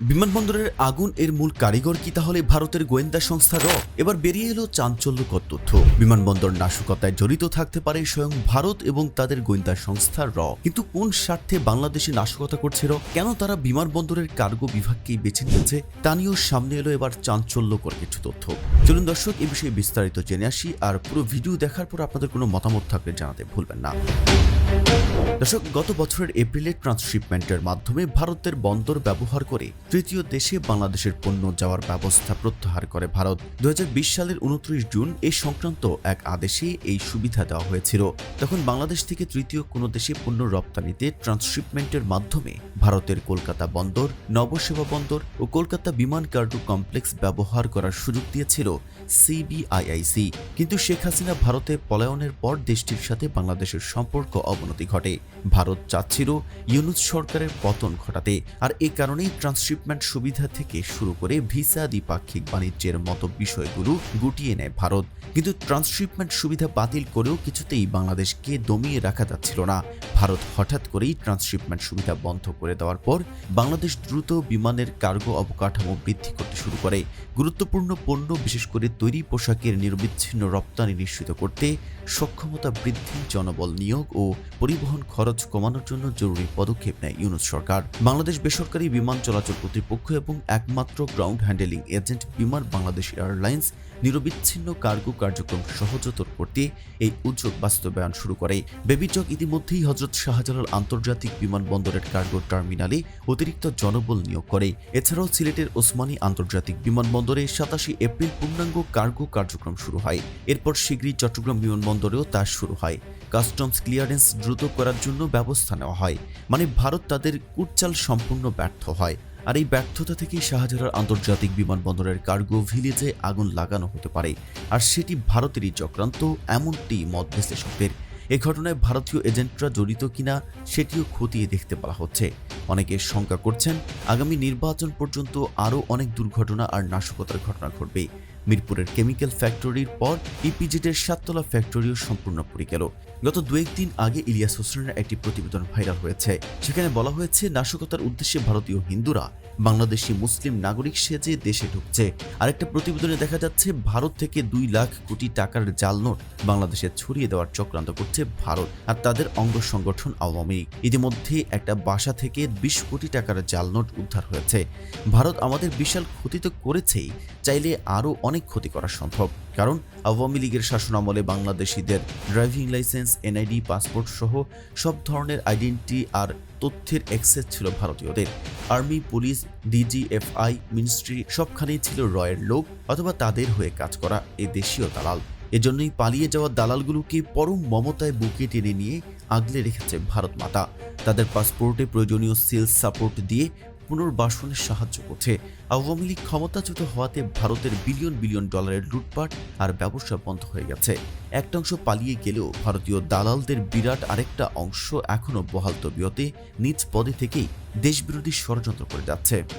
বিমানবন্দরের আগুন এর মূল কারিগর কি তাহলে ভারতের গোয়েন্দা সংস্থা র? এবার বেরিয়ে এলো চাঞ্চল্যকর তথ্য। বিমানবন্দর নাশকতায় জড়িত থাকতে পারে স্বয়ং ভারত এবং তাদের গোয়েন্দা সংস্থা র। কিন্তু কোন স্বার্থে বাংলাদেশে নাশকতা করছে র? কেন তারা বিমানবন্দরের কার্গো বিভাগকেই বেছে নিয়েছে? তা নিয়েও সামনে এলো এবার চাঞ্চল্যকর কিছু তথ্য। চলুন দর্শক, এ বিষয়ে বিস্তারিত জেনে আসি আর পুরো ভিডিও দেখার পর আপনাদের কোনো মতামত থাকলে জানাতে ভুলবেন না। দর্শক, গত বছরের এপ্রিলে ট্রান্সশিপমেন্টের মাধ্যমে ভারতের বন্দর ব্যবহার করে তৃতীয় দেশে বাংলাদেশের পণ্য যাওয়ার ব্যবস্থা প্রত্যাহার করে ভারত। দু হাজার বিশ সালের উনত্রিশ জুন এ সংক্রান্ত এক আদেশে এই সুবিধা দেওয়া হয়েছিল। তখন বাংলাদেশ থেকে তৃতীয় কোনো দেশে পণ্য রপ্তানিতে ট্রান্সশিপমেন্টের মাধ্যমে ভারতের কলকাতা বন্দর নবসেবা বন্দর ও কলকাতা বিমান কার্গো কমপ্লেক্স ব্যবহার করার সুযোগ দিয়েছিল সিবিআইআইসি। কিন্তু শেখ হাসিনা ভারতে পলায়নের পর দেশটির সাথে বাংলাদেশের সম্পর্ক অবনতি ঘটে। ভারত চাচ্ছিল ইউনুস সরকারের পতন ঘটাতে। আর এ কারণেই ট্রান্সশিপমেন্ট সুবিধা থেকে শুরু করে ভিসা দ্বিপাক্ষিক বাণিজ্যের মতো বিষয়গুলো গুটিয়ে নেয় ভারত। কিন্তু ট্রান্সশিপমেন্ট সুবিধা বাতিল করেও কিছুতেই বাংলাদেশকে দমিয়ে রাখা যাচ্ছিল না। ভারত হঠাৎ করেই ট্রান্সশিপমেন্ট সুবিধা বন্ধ করে দেওয়ার পর বাংলাদেশ দ্রুত বিমানের কার্গো অবকাঠামো বৃদ্ধি করতে শুরু করে। গুরুত্বপূর্ণ পণ্য, বিশেষ করে তৈরি পোশাকের নিরবিচ্ছিন্ন রপ্তানি নিশ্চিত করতে সক্ষমতা বৃদ্ধি, জনবল নিয়োগ ও পরিবহন খরচ কমানোর জন্য জরুরি পদক্ষেপ নেয় ইউনুস সরকার। বাংলাদেশ বেসরকারি বিমান চলাচল কর্তৃপক্ষ এবং একমাত্র গ্রাউন্ড হ্যান্ডেলিং এজেন্ট বিমান বাংলাদেশ এয়ারলাইন্স নিরবিচ্ছিন্ন কার্গো কার্যক্রম সহজতর করতে এই উদ্যোগ বাস্তবায়ন শুরু করে। বেবিচক ইতিমধ্যেই হজরত শাহজালাল আন্তর্জাতিক বিমানবন্দরের কার্গো টার্মিনালে অতিরিক্ত জনবল নিয়োগ করে। এছাড়াও সিলেটের ওসমানী আন্তর্জাতিক বিমানবন্দরে সাতাশি এপ্রিল পূর্ণাঙ্গ কার্গো কার্যক্রম শুরু হয়। এরপর শীঘ্রই চট্টগ্রাম বিমানবন্দরেও তা শুরু হয়। কাস্টমস ক্লিয়ারেন্স দ্রুত করার জন্য ব্যবস্থা নেওয়া হয়। মানে ভারত তাদের কুটচাল সম্পূর্ণ ব্যর্থ হয়। আর এই ব্যর্থতা থেকেই শাহজালাল আন্তর্জাতিক বিমানবন্দরের কার্গো ভিলেজে আগুন লাগানো হতে পারে। আর সেটি ভারতেরই চক্রান্ত, এমনটি মত বিশ্লেষকদের। এ ঘটনায় ভারতীয় এজেন্টরা জড়িত কিনা, সেটিও খতিয়ে দেখতে বলা হচ্ছে। অনেকে শঙ্কা করছেন, আগামী নির্বাচন পর্যন্ত আরও অনেক দুর্ঘটনা আর নাশকতার ঘটনা ঘটবে। মিরপুরের কেমিক্যাল ফ্যাক্টরির পর ইপিজেডের সাততলা ফ্যাক্টরিও সম্পূর্ণ পড়ে গেল। গত দু একদিন আগে ইলিয়াস হোসেনের একটি প্রতিবেদন ভাইরাল হয়েছে। সেখানে বলা হয়েছে, নাশকতার উদ্দেশ্যে ভারতীয় হিন্দুরা বাংলাদেশি মুসলিম নাগরিক সেজে দেশে ঢুকছে। আরেকটা প্রতিবেদনে দেখা যাচ্ছে, ভারত থেকে দুই লাখ কোটি টাকার জাল নোট বাংলাদেশে ছড়িয়ে দেওয়ার চক্রান্ত করছে ভারত আর তাদের অঙ্গ সংগঠন আওয়ামী লীগ। ইতিমধ্যে একটা বাসা থেকে বিশ কোটি টাকার জাল নোট উদ্ধার হয়েছে। ভারত আমাদের বিশাল ক্ষতি তো করেছেই, চাইলে আরও অনেক ক্ষতি করা সম্ভব। কারণ আওয়ামী লীগের শাসনামলে বাংলাদেশিদের ড্রাইভিং লাইসেন্স, এনআইডি, পাসপোর্ট সহ সব ধরনের আইডেন্টি আর তথ্যের অ্যাক্সেস ছিল ভারতীয়দের। আর্মি, পুলিশ, ডিজিএফআই, মিনিস্ট্রি সবখানেই ছিল রয়ের লোক অথবা তাদের হয়ে কাজ করা এ দেশীয় দালাল। এজন্যই পালিয়ে যাওয়া দালালগুলোকে পরম মমতায় বুকে টেনে নিয়ে আগলে রেখেছে ভারত মাতা। তাদের পাসপোর্টে প্রয়োজনীয় সেলস সাপোর্ট দিয়ে পুনর্বাসনের সাহায্য করছে। আওয়ামী লীগ ক্ষমতাচ্যুত হওয়াতে ভারতের বিলিয়ন বিলিয়ন ডলারের লুটপাট আর ব্যবসা বন্ধ হয়ে গেছে। একটা অংশ পালিয়ে গেলেও ভারতীয় দালালদের বিরাট আরেকটা অংশ এখনও বহাল তবিয়তে, নিজ পদে থেকেই দেশবিরোধী ষড়যন্ত্র করে যাচ্ছে।